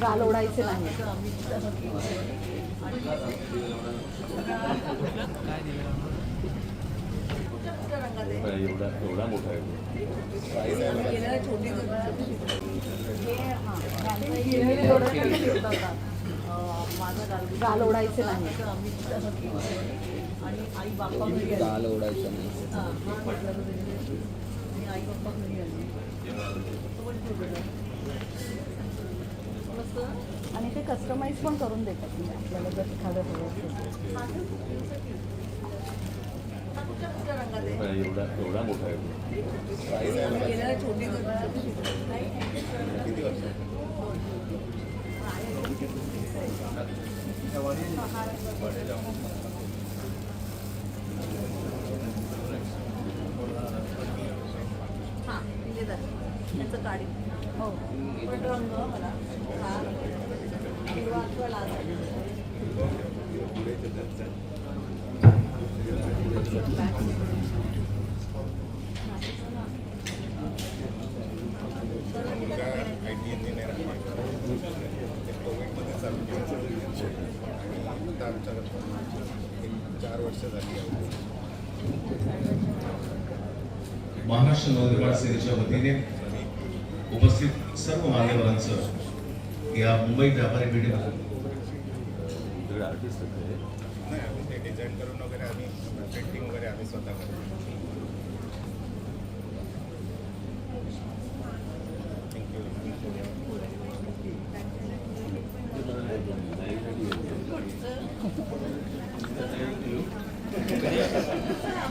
गाल ओढायचे नाही एवढा मोठा आहे गाल ओढायचे नाही आई बाप्पा घरी गाल ओढायचं नाही आणि आई बाप्पा घरी आली तो आणि कस्टमाइज पण करून देतात. म्हणजे आपल्याला जर एखादं हवं असेल हा ठेव, ठेवसाठी. हा कुठल्या कुठल्या रंगात आहे एवढा एवढा मोठा आहे गेल्या छोटी नाही त्याचं काढी हो पण रंग मला हा किंवा लाल कोविडमध्ये चालू चार वर्ष झाली आहे महाराष्ट्र नवनिर्माण सेनेच्या वतीने उपस्थित सर्व मान्यवरांचं या मुंबई व्यापारी पेठेमध्ये नाही आम्ही ते डिझाईन करून वगैरे आम्ही पेंटिंग वगैरे आम्ही स्वतः करतो थँक्यू